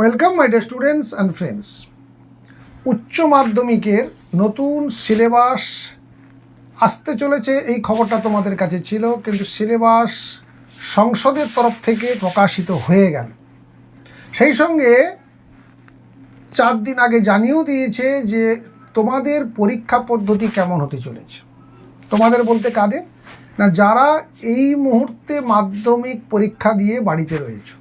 Welcome my dear students and friends উচ্চ মাধ্যমিকের নতুন সিলেবাস আসতে চলেছে, এই খবরটা তোমাদের কাছে ছিল, কিন্তু সিলেবাস সংসদের তরফ থেকে প্রকাশিত হয়ে গেল। সেই সঙ্গে চার দিন আগে জানিয়েও দিয়েছে যে তোমাদের পরীক্ষা পদ্ধতি কেমন হতে চলেছে। তোমাদের বলতে কাদের? না, যারা এই মুহূর্তে মাধ্যমিক পরীক্ষা দিয়ে বাড়িতে রয়েছে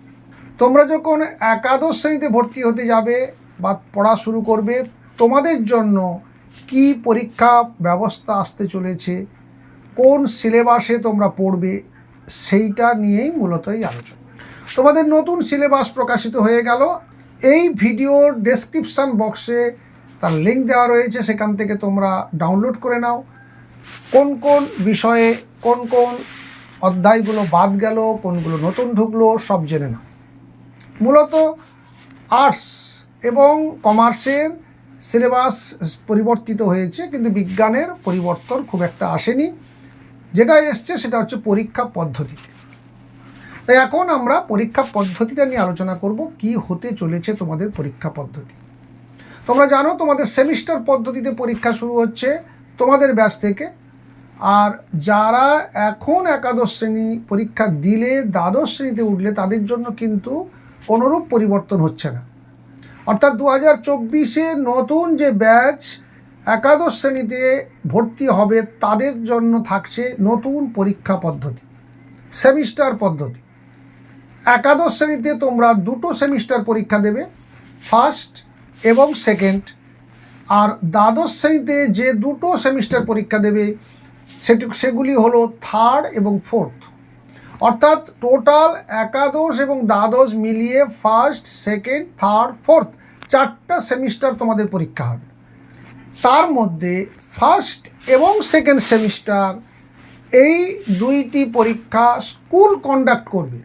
তোমরা যখন একাদশ শ্রেণীতে ভর্তি হতে যাবে বা পড়া শুরু করবে, তোমাদের জন্য কি পরীক্ষা ব্যবস্থা আসতে চলেছে, কোন সিলেবাসে তোমরা পড়বে, সেইটা নিয়েই মূলত এই আলোচনা। তোমাদের নতুন সিলেবাস প্রকাশিত হয়ে গেল। এই ভিডিওর ডেসক্রিপশান বক্সে তার লিঙ্ক দেওয়া রয়েছে, সেখান থেকে তোমরা ডাউনলোড করে নাও। কোন কোন বিষয়ে কোন কোন অধ্যায়গুলো বাদ গেল, কোনগুলো নতুন ঢুকলো, সব জেনে নাও। মূলত আর্টস এবং কমার্সের সিলেবাস পরিবর্তিত হয়েছে, কিন্তু বিজ্ঞানের পরিবর্তন খুব একটা আসেনি। যেটা এসছে সেটা হচ্ছে পরীক্ষা পদ্ধতিতে। তাই এখন আমরা পরীক্ষা পদ্ধতিটা নিয়ে আলোচনা করব, কি হতে চলেছে তোমাদের পরীক্ষা পদ্ধতি। তোমরা জানো তোমাদের সেমিস্টার পদ্ধতিতে পরীক্ষা শুরু হচ্ছে তোমাদের ব্যাস থেকে। আর যারা এখন একাদশ শ্রেণি পরীক্ষা দিলে, দ্বাদশ শ্রেণীতে উঠলে তাদের জন্য কিন্তু কোনোরূপ পরিবর্তন হচ্ছে না। অর্থাৎ দু হাজার চব্বিশে নতুন যে ব্যাচ একাদশ শ্রেণীতে ভর্তি হবে, তাদের জন্য থাকছে নতুন পরীক্ষা পদ্ধতি, সেমিস্টার পদ্ধতি। একাদশ শ্রেণীতে তোমরা দুটো সেমিস্টার পরীক্ষা দেবে, ফার্স্ট এবং সেকেন্ড। আর দ্বাদশ শ্রেণীতে যে দুটো সেমিস্টার পরীক্ষা দেবে, সেটি সেগুলি হলো থার্ড এবং ফোর্থ। অর্থাৎ টোটাল একাদশ এবং দ্বাদশ মিলিয়ে ফার্স্ট সেকেন্ড থার্ড ফোর্থ চারটা সেমিস্টার তোমাদের পরীক্ষা হবে। তার মধ্যে ফার্স্ট এবং সেকেন্ড সেমিস্টার এই দুইটি পরীক্ষা স্কুল কন্ডাক্ট করবে।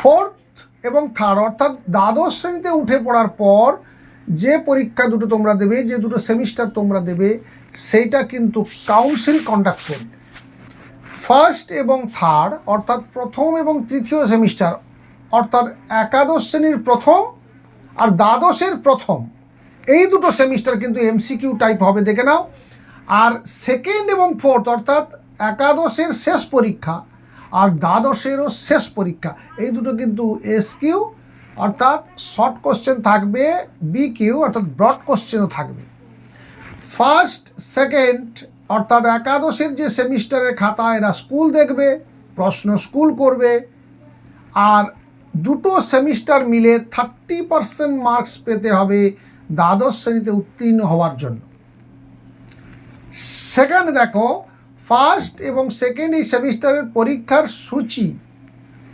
ফোর্থ এবং থার্ড অর্থাৎ দ্বাদশ শ্রেণীতে উঠে পড়ার পর যে পরীক্ষা দুটো তোমরা দেবে, যে দুটো সেমিস্টার তোমরা দেবে, সেইটা কিন্তু কাউন্সিল কন্ডাক্ট করবে। ফার্স্ট এবং থার্ড অর্থাৎ প্রথম এবং তৃতীয় সেমিস্টার অর্থাৎ একাদশ শ্রেণির প্রথম আর দ্বাদশের প্রথম, এই দুটো সেমিস্টার কিন্তু এমসিকিউ টাইপ হবে, দেখে নাও। আর সেকেন্ড এবং ফোর্থ অর্থাৎ একাদশের শেষ পরীক্ষা আর দ্বাদশেরও শেষ পরীক্ষা, এই দুটো কিন্তু এস কিউ অর্থাৎ শর্ট কোশ্চেন থাকবে বি কিউ অর্থাৎ ব্রড কোশ্চেনও থাকবে। ফার্স্ট সেকেন্ড অর্থাৎ একাদশের যে সেমিস্টারের খাতা, এরা স্কুল দেখবে, প্রশ্ন স্কুল করবে, আর দুটো সেমিস্টার মিলে থার্টি পার্সেন্ট মার্কস পেতে হবে দ্বাদশ শ্রেণীতে উত্তীর্ণ হওয়ার জন্য। সেখানে দেখো ফার্স্ট এবং সেকেন্ড এই সেমিস্টারের পরীক্ষার সূচি,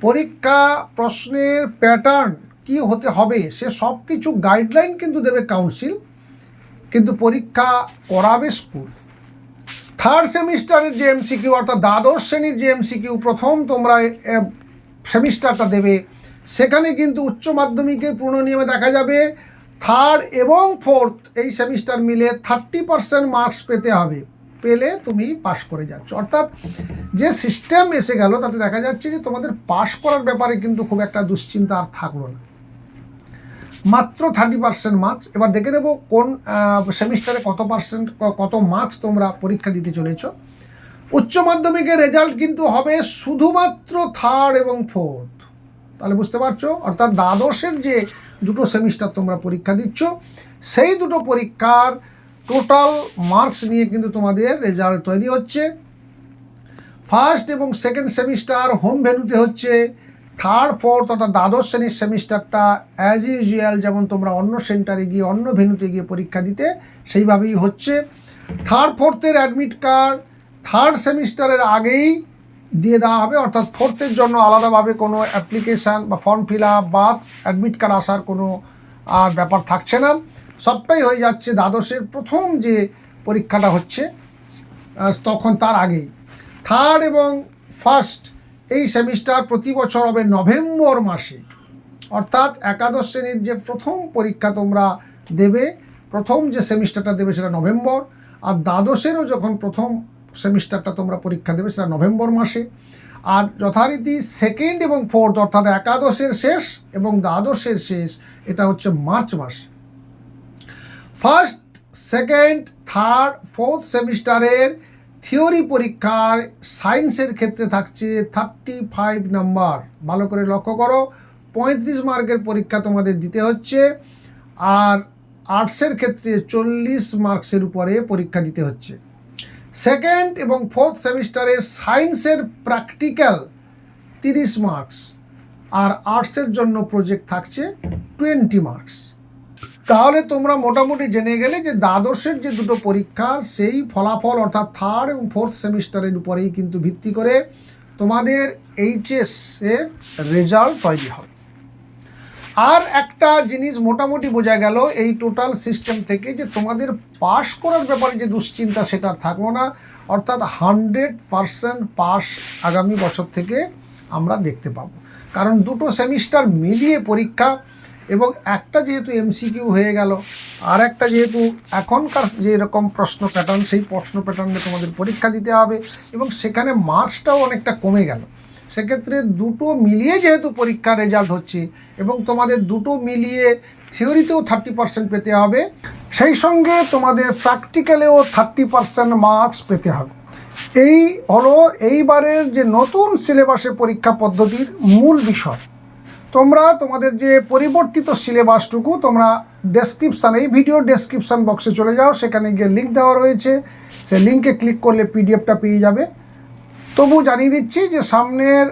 পরীক্ষা, প্রশ্নের প্যাটার্ন কি হতে হবে, সে সব কিছু গাইডলাইন কিন্তু দেবে কাউন্সিল কিন্তু পরীক্ষা করাবে স্কুল থার্ড সেমিস্টারের যে এমসিকিউ অর্থাৎ দ্বাদশ শ্রেণির যে এমসিকিউ প্রথম তোমরা সেমিস্টারটা দেবে। সেখানে কিন্তু উচ্চ মাধ্যমিকের পূর্ণ নিয়মে দেখা যাবে থার্ড এবং ফোর্থ এই সেমিস্টার মিলে থার্টি পার্সেন্ট মার্কস পেতে হবে। পেলে তুমি পাশ করে যাচ্ছ। অর্থাৎ যে সিস্টেম এসে গেল, তাতে দেখা যাচ্ছে যে তোমাদের পাশ করার ব্যাপারে কিন্তু খুব একটা দুশ্চিন্তা আর থাকল না। মাত্র থার্টি পার্সেন্ট মার্কস এবার দেখে নেব কোন সেমিস্টারে কত পার্সেন্ট কত মার্কস তোমরা পরীক্ষা দিতে চলেছ। উচ্চ মাধ্যমিকের রেজাল্ট কিন্তু হবে শুধুমাত্র থার্ড এবং ফোর্থ তাহলে বুঝতে পারছ? অর্থাৎ দ্বাদশের যে দুটো সেমিস্টার তোমরা পরীক্ষা দিচ্ছ, সেই দুটো পরীক্ষার টোটাল মার্কস নিয়ে কিন্তু তোমাদের রেজাল্ট তৈরি হচ্ছে। ফার্স্ট এবং সেকেন্ড সেমিস্টার হোম ভ্যালুতে হচ্ছে থার্ড, ফোর্থ অর্থাৎ দ্বাদশ শ্রেণির সেমিস্টারটা অ্যাজ ইউজুয়াল যেমন তোমরা অন্য সেন্টারে গিয়ে, অন্য ভেন্যুতে গিয়ে পরীক্ষা দিতে, সেইভাবেই হচ্ছে। থার্ড, ফোর্থের অ্যাডমিট কার্ড থার্ড সেমিস্টারের আগেই দিয়ে দেওয়া হবে, অর্থাৎ ফোর্থের জন্য আলাদাভাবে কোনো অ্যাপ্লিকেশান বা ফর্ম ফিল আপ বা অ্যাডমিট কার্ড আসার কোনো আর ব্যাপার থাকছে না। সবটাই হয়ে যাচ্ছে দ্বাদশের প্রথম যে পরীক্ষাটা হচ্ছে তখন তার আগেই। থার্ড এবং ফার্স্ট এই সেমিস্টার প্রতি বছর হবে নভেম্বর মাসে। অর্থাৎ একাদশ শ্রেণির যে প্রথম পরীক্ষা তোমরা দেবে, প্রথম যে সেমিস্টারটা দেবে সেটা নভেম্বর, আর দ্বাদশেরও যখন প্রথম সেমিস্টারটা তোমরা পরীক্ষা দেবে সেটা নভেম্বর মাসে। আর যথারীতি সেকেন্ড এবং ফোর্থ, অর্থাৎ একাদশের শেষ এবং দ্বাদশের শেষ, এটা হচ্ছে মার্চ মাস। ফার্স্ট, সেকেন্ড, থার্ড, ফোর্থ সেমিস্টারের থিওরি পরীক্ষার সায়েন্সের ক্ষেত্রে থাকছে থার্টি ফাইভ নাম্বার ভালো করে লক্ষ্য করো, পঁয়ত্রিশ মার্কের পরীক্ষা তোমাদের দিতে হচ্ছে, আর আর্টসের ক্ষেত্রে চল্লিশ মার্কসের উপরে পরীক্ষা দিতে হচ্ছে। সেকেন্ড এবং ফোর্থ সেমিস্টারে সায়েন্সের প্র্যাকটিক্যাল তিরিশ মার্কস, আর আর্টসের জন্য প্রজেক্ট থাকছে টোয়েন্টি মার্কস। তাহলে তোমরা মোটামুটি জেনে গেলে যে দ্বাদশের যে দুটো পরীক্ষা, সেই ফলাফল অর্থাৎ থার্ড এবং ফোর্থ সেমিস্টারের উপরেই কিন্তু ভিত্তি করে তোমাদের এইচএস এর রেজাল্ট তৈরি হবে। আর একটা জিনিস মোটামুটি বোঝা গেল, এই টোটাল সিস্টেম থেকে যে তোমাদের পাশ করার ব্যাপারে যে দুশ্চিন্তা সেটা থাকল না। অর্থাৎ হান্ড্রেড পারসেন্ট পাস আগামী বছর থেকে আমরা দেখতে পাবো। কারণ দুটো সেমিস্টার মিলিয়ে পরীক্ষা এবং একটা যেহেতু এমসিকিউ হয়ে গেল, আর একটা যেহেতু এখনকার যে এরকম প্রশ্ন প্যাটার্ন সেই প্রশ্ন প্যাটার্নে তোমাদের পরীক্ষা দিতে হবে এবং সেখানে মার্কসটাও অনেকটা কমে গেল। সেক্ষেত্রে দুটো মিলিয়ে যেহেতু পরীক্ষার রেজাল্ট হচ্ছে এবং তোমাদের দুটো মিলিয়ে থিওরিতেও থার্টি পার্সেন্ট পেতে হবে, সেই সঙ্গে তোমাদের প্র্যাকটিক্যালেও থার্টি পার্সেন্ট মার্কস পেতে হবে। এই হলো এইবারের যে নতুন সিলেবাসের পরীক্ষা পদ্ধতির মূল বিষয়। তোমরা তোমাদের যে পরিবর্তিত সিলেবাসটুকু তোমরা ডেসক্রিপশান এই ভিডিও ডেসক্রিপশান বক্সে চলে যাও, সেখানে গিয়ে লিঙ্ক দেওয়া রয়েছে। সে লিঙ্কে ক্লিক করলে পিডিএফটা পেয়ে যাবে। তবু জানিয়ে দিচ্ছি যে সামনের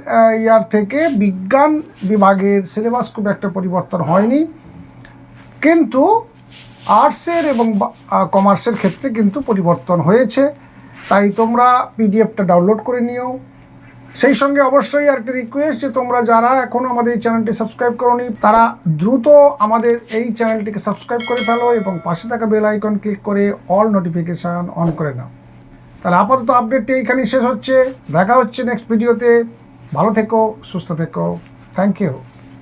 ইয়ার থেকে বিজ্ঞান বিভাগের সিলেবাস খুব একটা পরিবর্তন হয়নি। কিন্তু আর্টসের এবং কমার্সের ক্ষেত্রে কিন্তু পরিবর্তন হয়েছে। তাই তোমরা পিডিএফটা ডাউনলোড করে নিও। সেই সঙ্গে অবশ্যই একটা রিকোয়েস্ট যে তোমরা যারা এখনও আমাদের এই চ্যানেলটি সাবস্ক্রাইব করনি, তারা দ্রুত আমাদের এই চ্যানেলটিকে সাবস্ক্রাইব করে ফেলো এবং পাশে থাকা বেল আইকন ক্লিক করে অল নোটিফিকেশান অন করে নাও। তাহলে আপাতত আপডেটটি এইখানেই শেষ হচ্ছে। দেখা হচ্ছে নেক্সট ভিডিওতে ভালো থেকো, সুস্থ থেকো। Thank you